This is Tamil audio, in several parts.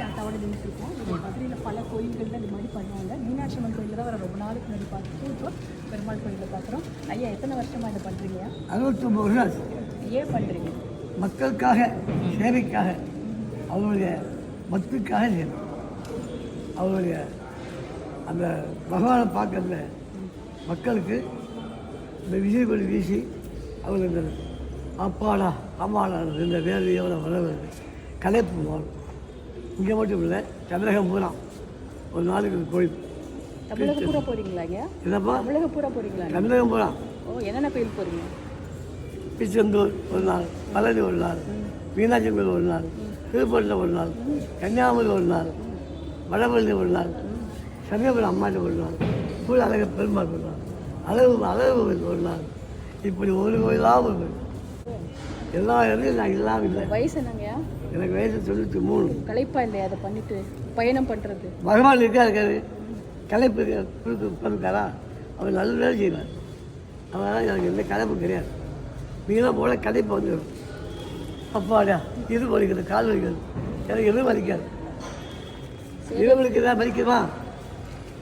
தாத்தாவோட நின்றுருக்கோம் இந்த மதுரையில் பல கோயில்களில் இந்த மாதிரி பண்ணுவாங்க. மீனாட்சி அம்மன் கோயிலில் தான் வர ரொம்ப நாளுக்கு முன்னாடி பார்த்துட்டு இப்போ பெருமாள் கோயிலில் பார்க்குறோம். ஐயா எத்தனை வருஷமாக இதை பண்ணுறீங்க அறுபத்தொம்பது வருஷம். ஏன் பண்ணுறீங்க மக்களுக்காக சேவைக்காக அவருடைய பக்திக்காக செய்யணும் அவருடைய அந்த பகவானை பார்க்கறதுல மக்களுக்கு இந்த விஜய் கொடி வீசி அவர் இந்த அப்பாடா அம்மாடா இந்த வேலையோட வளர்வது கலைப்பு இங்கே மட்டும் இல்லை தமிழகம் பூரா. ஒரு நாளுக்கு கோயில். தமிழக பூரா போகிறீங்களா ஐயா என்னப்பா? தமிழக பூரா போகிறீங்களா தமிழகம் பூரா. ஓ என்னென்ன கோயில் போகிறீங்க திருச்செந்தூர் ஒரு நாள் பழனி ஒரு நாள் மீனாட்சி கோயில் ஒரு நாள் திருப்பூரில் ஒரு நாள் கன்னியாகுமரி ஒரு நாள் வடபழனி ஒரு நாள் சமயபுரம் அம்மாட்ட ஒரு நாள் கூட அழக பெருமாள் ஒரு நாள் அழகு அழகு ஒரு நாள். இப்படி ஒரு கோயிலாக ஒரு கோயில் எல்லா இடத்துலையும் நான் இல்லாமல் இல்லை. வயசு என்னங்கய்யா? எனக்கு வயசு தொண்ணூற்றி மூணு. களைப்பா இல்லையா அதை பண்ணிட்டு? பயணம் பண்ணுறது பகவான் இருக்கா இருக்காரு. கலைப்பு கொடுத்து உட்காந்துருக்காரா அவர் நல்ல வேலை செய்வார். அதனால் எனக்கு எந்த கலைப்பும் கிடையாது. மீனாக போல கலைப்பு வந்துடும். அப்பாடா இது வலிக்கிறது கால் வலிக்கிறது எனக்கு எதுவும் வலிக்காது. இது வலிக்கிறதா வலிக்குமா?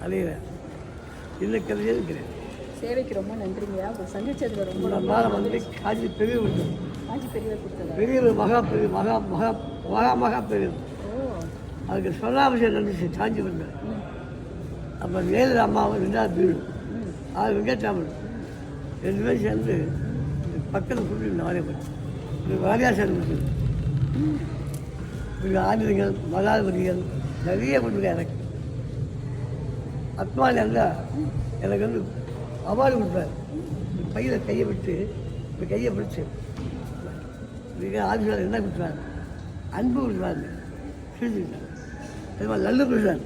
அலையிற இல்லை கதையே இருக்கிறேன் சேவைக்கு ரொம்ப நன்றிங்கய்யா உங்களை சந்திச்சதுல ரொம்ப வந்து காட்சி பெரிய காஞ்சி பெரியவர் கொடுத்ததா? பெரிய மகா பெரிய மகா மகா மகா மகா பெரியது ஓ. அதுக்கு சொல்லாபிஷேகம் நடந்துச்சு சாஞ்சி வந்தேன் அப்போ வேலு அம்மாவும் ரெண்டாவது வீடு. ஆறு வெங்கடாமன் ரெண்டு பேரும் சேர்ந்து பக்கத்தில் கூட்டிட்டு வாரியப்பட்டு இது வாரியாசன் கொடுத்தது இது ஆந்திரிகள் மகாதிபதிகள் நிறைய கொண்டு எனக்கு அத்மாவில் இருந்தால் எனக்கு வந்து அவார்டு கொடுத்தார் இந்த பையில் கையை விட்டு இப்போ கையை பிடிச்சி. மிக ஆதிசார் என்ன கொடுத்தாரு அன்பு கொடுத்தாரு சிரிச்சுக்கிட்டாங்க அது மாதிரி நல்லு கொடுத்தார்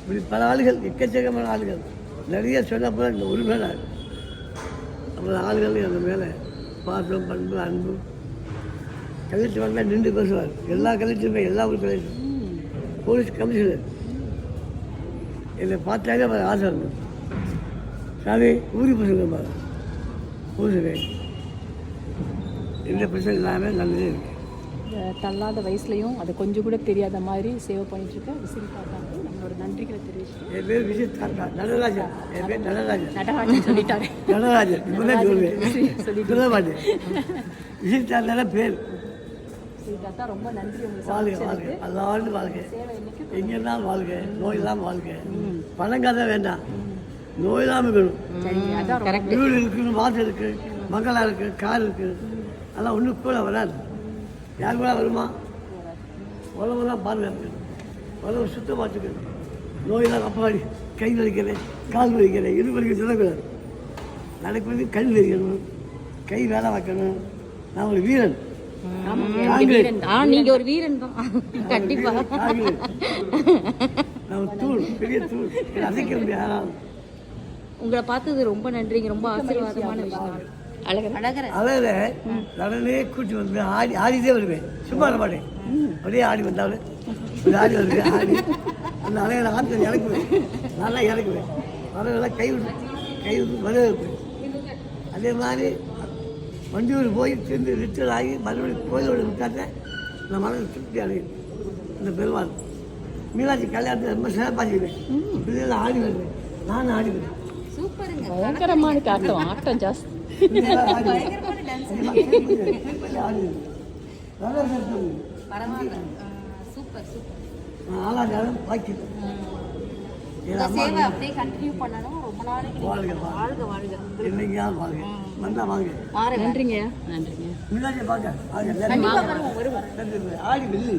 இப்படி பல ஆளுகள் எக்கச்சக்கமான ஆளுகள். நிறைய சொன்ன போல இந்த ஒரு அப்புறம் ஆளுகள் அந்த மேலே பாசம் பண்பு அன்பு. கலெக்டர் வந்தால் நின்று பேசுவார். எல்லா கலெக்டருமே எல்லா ஊர் கலெக்டரும் போலீஸ் கமிஷனர். என்னை பார்த்தாலே அவர் ஆசை இருக்கும் சாமி ஊரி பசங்க ஊருக்கு எந்த பிரச்சனை இல்லாமல் நல்லதே இருக்கு. இந்த தள்ளாத வயசுலையும் அது கொஞ்சம் கூட தெரியாத மாதிரி சேவை பண்ணிட்டு இருக்க விசிறி தாத்தாக்கு நம்மளோட நன்றிகளை தெரிவிச்சுட்டு என் பேர் விஜய் தாத்தா. நடராஜன். என் பேர் நடராஜன். நடராஜன் சொல்லிட்டாரு. நடராஜன். இப்பதான் சொல்லுவேன். சொல்லிட்டு சொல்ல மாட்டேன் விஜய் தாத்தா பேர்? விசிறி ரொம்ப நன்றி வாழ்க வாழ்க. அல்லாண்டு வாழ்க. சேவை இன்னைக்கு எங்க இருந்தாலும் வாழ்க நோய் இல்லாமல் வாழ்க பணம் கதை வேண்டாம். நோய் இல்லாமல் ரொம்ப வீடு இருக்குது வாசல் இருக்கு மங்களா இருக்கு கார் இருக்கு அதெல்லாம் ஒன்றும் கூட வராது. யார் கூட வருமா? உலகம்லாம் பாதுகாக்கணும் உலகம் சுத்தமாக வச்சுக்கணும் நோயெல்லாம் அப்பாடி கை வலிக்கிறேன் கால் வலிக்கிறேன் இது வலிக்க சொல்லக்கூடாது நடக்கிறது கண் வலிக்கணும் கை வேலை வைக்கணும் நான் ஒரு வீரன். நீங்க ஒரு வீரன். தான். கண்டிப்பா. காங்கிரஸ் நான் தூள் பெரிய தூள் அசைக்க முடியாது. யாராலும் உங்களை பார்த்தது ரொம்ப நன்றிங்க ரொம்ப ஆசீர்வாதமான விஷயம். அதாவது நடனே கூட்டி வந்து ஆடி ஆடிட்டே வருவேன். சும்மா வர மாட்டேன். அப்படியே ஆடி வந்தாலும் ஆடி வருவேன் ஆடி. அந்த அலையில ஆற்று இறக்குவேன். நல்லா இறக்குவேன். வரவெல்லாம் கை விட்டு கை விட்டு வர வைப்பேன் அதே மாதிரி வண்டியூர் போய் திரும்பி ரிட்டர் ஆகி மறுபடியும் கோயிலோட விட்டாட்ட நான் மனது திருப்தி அடையும் இந்த பெருமாள். மீனாட்சி கல்யாணத்தை ரொம்ப இதெல்லாம் ஆடி வருவேன். நானும் ஆடி வருவேன். சூப்பருங்க பயங்கரமான ஆட்டம் ஆட்டம் ஜாஸ்தி. பரவாயில்ல. Super super. சேவை அப்படியே கண்டினியூ பண்ணணும். ரொம்ப நாளைக்கு வாழ்க வாழ்க. வாழ்க என்னைக்காவது வாழ்க? வந்தா வாங்க மாறுங்க நன்றிங்க. நன்றிங்க. முன்னாடி வாங்க கண்டிப்பா வருவோம் வருவோம். நன்றி. ஆடி வெள்ளி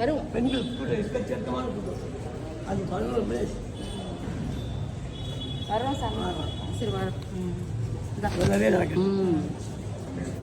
வருவோம். பெண்கள் எக்கச்சக்கமான அது வரோம் சாமி. சரி வரோம் ம்.